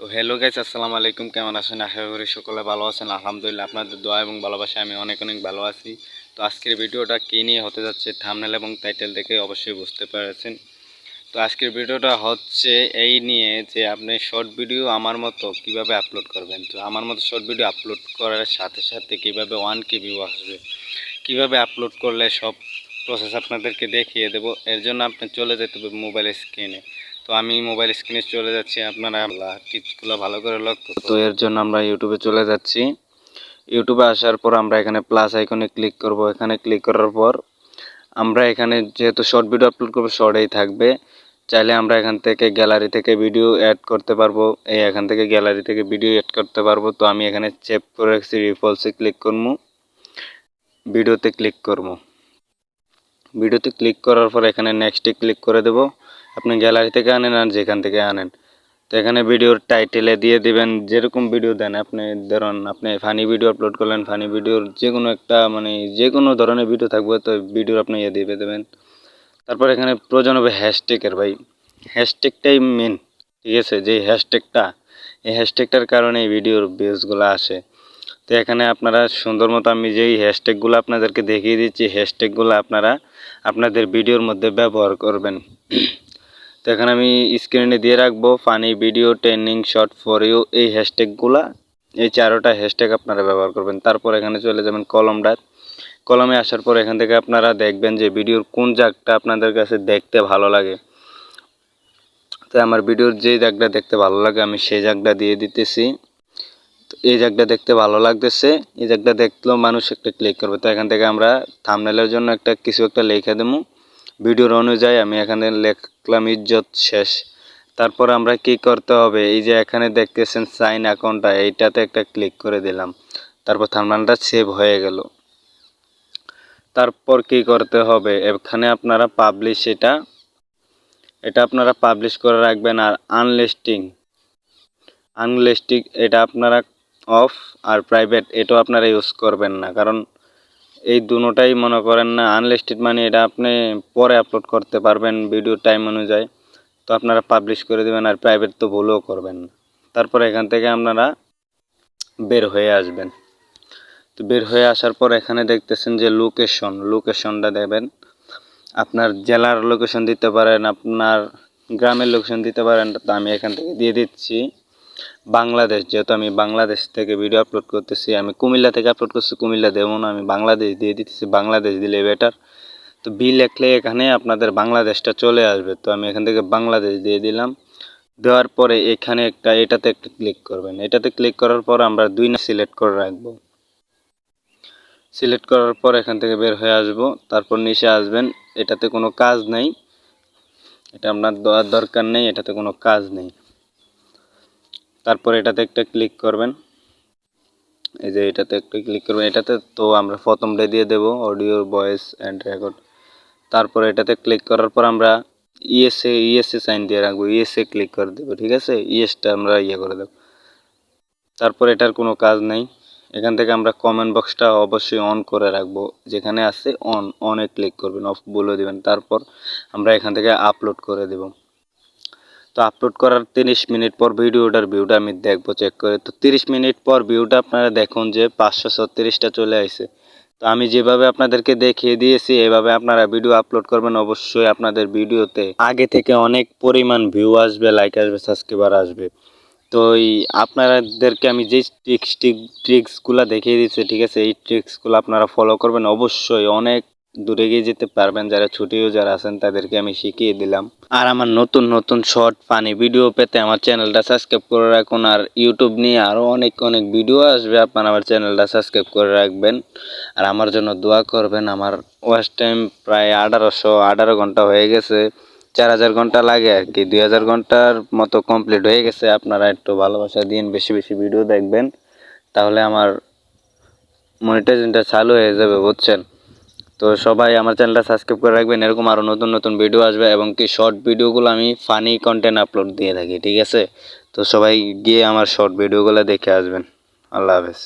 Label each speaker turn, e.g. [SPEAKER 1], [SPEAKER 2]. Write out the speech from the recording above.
[SPEAKER 1] তো hello guys আসসালামু আলাইকুম। কেমন আছেন? আশা করি সকলে ভালো আছেন। আলহামদুলিল্লাহ, আপনাদের দোয়া এবং ভালোবাসায় আমি অনেক অনেক ভালো আছি। তো আজকের ভিডিওটা কী নিয়ে হতে যাচ্ছে থামনেল এবং টাইটেল দেখে অবশ্যই বুঝতে পেরেছেন। তো আজকের ভিডিওটা হচ্ছে এই নিয়ে যে আপনি শর্ট ভিডিও আমার মতো কীভাবে আপলোড করবেন। তো আমার মতো শর্ট ভিডিও আপলোড করার সাথে সাথে কীভাবে ওয়ান কে ভিউ আসবে, কীভাবে আপলোড করলে সব প্রসেস আপনাদেরকে দেখিয়ে দেব, এর জন্য আপনি চলে যেতে হবে মোবাইল স্ক্রিনে তো আমি মোবাইল স্ক্রিনে চলে যাচ্ছি আপনারা টিপসগুলো ভালো করে লক্ষ্য তো এর জন্য আমরা ইউটিউবে চলে যাচ্ছি। ইউটিউবে আসার পর আমরা এখানে প্লাস আইকনে ক্লিক করব। এখানে ক্লিক করার পর আমরা এখানে যেহেতু শর্ট ভিডিও আপলোড করব শর্টেই থাকবে। চাইলে আমরা এখান থেকে গ্যালারি থেকে ভিডিও অ্যাড করতে পারব। এই এখান থেকে গ্যালারি থেকে ভিডিও অ্যাড করতে পারব। তো আমি এখানে চেপ করে রাখছি রিফলসে ক্লিক করব। ভিডিওতে ক্লিক করব। ভিডিওতে ক্লিক করার পর এখানে নেক্সটে ক্লিক করে দেব। আপনি গ্যালারি থেকে আনেন আর যেখান থেকে আনেন। তো এখানে ভিডিওর টাইটেলে দিয়ে দিবেন, যেরকম ভিডিও দেন। আপনি ধরুন, আপনি ফানি ভিডিও আপলোড করলেন ফানি ভিডিওর যে কোনো একটা মানে যে কোনো ধরনের ভিডিও থাকবে, তো ভিডিওর আপনি ইয়ে দিয়ে দেবেন। তারপর এখানে প্রয়োজন হবে হ্যাশট্যাগের ভাই। হ্যাশট্যাগটাই মেন ঠিক আছে? যে হ্যাশট্যাগটা এই হ্যাশট্যাগটার কারণে ভিডিওর ভিউজগুলো আসে। তো এখানে আপনারা সুন্দর মতো আমি যেই হ্যাশট্যাগুলো আপনাদেরকে দেখিয়ে দিচ্ছি হ্যাশট্যাগুলো আপনারা আপনাদের ভিডিওর মধ্যে ব্যবহার করবেন। তো এখানে আমি স্ক্রিনে দিয়ে রাখব funny video trending short for you এই হ্যাশট্যাগুলা এই চারোটা হ্যাশট্যাগ আপনারা ব্যবহার করবেন। তারপর এখানে চলে যাবেন কলমটা। কলমে আসার পর এখান থেকে আপনারা দেখবেন যে ভিডিওর কোন জায়গাটা আপনাদের কাছে দেখতে ভালো লাগে। তো আমার ভিডিওর যেই জায়গাটা দেখতে ভালো লাগে, আমি সেই জায়গাটা দিয়ে দিতেছি। এই জায়গাটা দেখতে ভালো লাগতেছে। এই জায়গাটা দেখলেও মানুষ একটা ক্লিক করবে। তো এখান থেকে আমরা থামনেলের জন্য একটা কিছু একটা লেখা দেবো। ভিডিওর অনুযায়ী আমি এখানে লেখলাম ইজ্জত শেষ। তারপর আমরা কি করতে হবে? এই যে এখানে দেখতেছেন সাইন অ্যাকাউন্টটা এইটাতে একটা ক্লিক করে দিলাম। তারপর থামনেলটা সেভ হয়ে গেল। তারপর কি করতে হবে? এখানে আপনারা পাবলিশ এটা। এটা আপনারা পাবলিশ করে রাখবেন আর আনলিস্টিং আনলিস্টিং এটা আপনারা অফ আর প্রাইভেট এটাও আপনারা ইউজ করবেন না। কারণ এই দুটোটাই মনে করেন না আনলিস্টেড মানে এটা আপনি পরে আপলোড করতে পারবেন ভিডিও টাইম অনুযায়ী। তো আপনারা পাবলিশ করে দেবেন আর প্রাইভেট তো ভুলও করবেন না। তারপর এখান থেকে আপনারা বের হয়ে আসবেন। তো বের হয়ে আসার পর এখানে দেখতেছেন যে লোকেশন লোকেশনটা দেবেন আপনার জেলার লোকেশন দিতে পারেন, আপনার গ্রামের লোকেশন দিতে পারেন, তো আমি এখান থেকে দিয়ে দিচ্ছি। বাংলাদেশ, যেহেতু আমি বাংলাদেশ থেকে ভিডিও আপলোড করতেছি, আমি কুমিল্লা থেকে আপলোড করছি, কুমিল্লা দেবো না, আমি বাংলাদেশ দিয়ে দিতেছি, বাংলাদেশ দিলে বেটার তো বি লেখলে এখানে আপনাদের বাংলাদেশটা চলে আসবে, তো আমি এখান থেকে বাংলাদেশ দিয়ে দিলাম। দেওয়ার পরে এখানে একটা, এটাতে একটা ক্লিক করবেন। এটাতে ক্লিক করার পর আমরা দুই না সিলেক্ট করে রাখব। সিলেক্ট করার পর এখান থেকে বের হয়ে আসব, তারপর নিচে আসবেন, এটাতে কোনো কাজ নেই। এটা আপনার দেওয়ার দরকার নেই, এটাতে কোনো কাজ নেই। তারপর এটাতে একটা ক্লিক করবেন। এই যে এটাতে একটা ক্লিক করবেন। এটাতে তো আমরা প্রথমটা দিয়ে দেব অডিও ভয়েস অ্যান্ড রেকর্ড তারপর এটাতে ক্লিক করার পর আমরা ইএসএ ইএসএ সাইন দিয়ে রাখব। ইএসএ ক্লিক করে দেবো, ঠিক আছে? ইএসটা আমরা ইয়ে করে দেবো। তারপর এটার কোনো কাজ নেই। এখান থেকে আমরা কমেন্ট বক্সটা অবশ্যই অন করে রাখব। যেখানে আছে অন অনে ক্লিক করবেন। অফ বলে দেবেন। তারপর আমরা এখান থেকে আপলোড করে দেব। তো আপলোড করার তিরিশ মিনিট পর ভিডিওটার ভিউটা আমি দেখব চেক করে। তো তিরিশ মিনিট পর ভিউটা আপনারা দেখুন যে পাঁচশো ছত্রিশটা চলে আসে তো আমি যেভাবে আপনাদেরকে দেখিয়ে দিয়েছি, এভাবে আপনারা ভিডিও আপলোড করবেন অবশ্যই আপনাদের ভিডিওতে। আগে থেকে অনেক পরিমাণ ভিউ আসবে লাইক আসবে সাবস্ক্রাইবার আসবে। তো এই আপনাদেরকে আমি যে ট্রিক্স ট্রিক্সগুলো দেখিয়ে দিচ্ছি ঠিক আছে? এই ট্রিক্সগুলো আপনারা ফলো করবেন অবশ্যই। অনেক দূরে গিয়ে যেতে পারবেন, যারা ছুটিও যারা আছেন তাদেরকে আমি শিখিয়ে দিলাম। আর আমার নতুন নতুন শর্ট ফানি ভিডিও পেতে আমার চ্যানেলটা সাবস্ক্রাইব করে রাখুন। আর ইউটিউব নিয়ে আরও অনেক অনেক ভিডিও আসবে, আপনারা আমার চ্যানেলটা সাবস্ক্রাইব করে রাখবেন। আর আমার জন্য দোয়া করবেন, আমার ওয়াচ টাইম প্রায় আঠারোশো আঠারো ঘণ্টা হয়ে গেছে। চার হাজার ঘণ্টা লাগে আর কি, দুই হাজার ঘণ্টার মতো কমপ্লিট হয়ে গেছে। আপনারা একটু ভালোবাসা দিন, বেশি বেশি ভিডিও দেখবেন। তাহলে আমার মনিটাইজেশনটা চালু হয়ে যাবে, বুঝছেন? তো সবাই আমার চ্যানেলটা সাবস্ক্রাইব করে রাখবেন। এরকম আরও নতুন নতুন ভিডিও আসবে এবং কি শর্ট ভিডিওগুলো আমি ফানি কন্টেন্ট আপলোড দিয়ে থাকি, ঠিক আছে? তো সবাই গিয়ে আমার শর্ট ভিডিওগুলো দেখে আসবেন। আল্লাহ হাফেজ।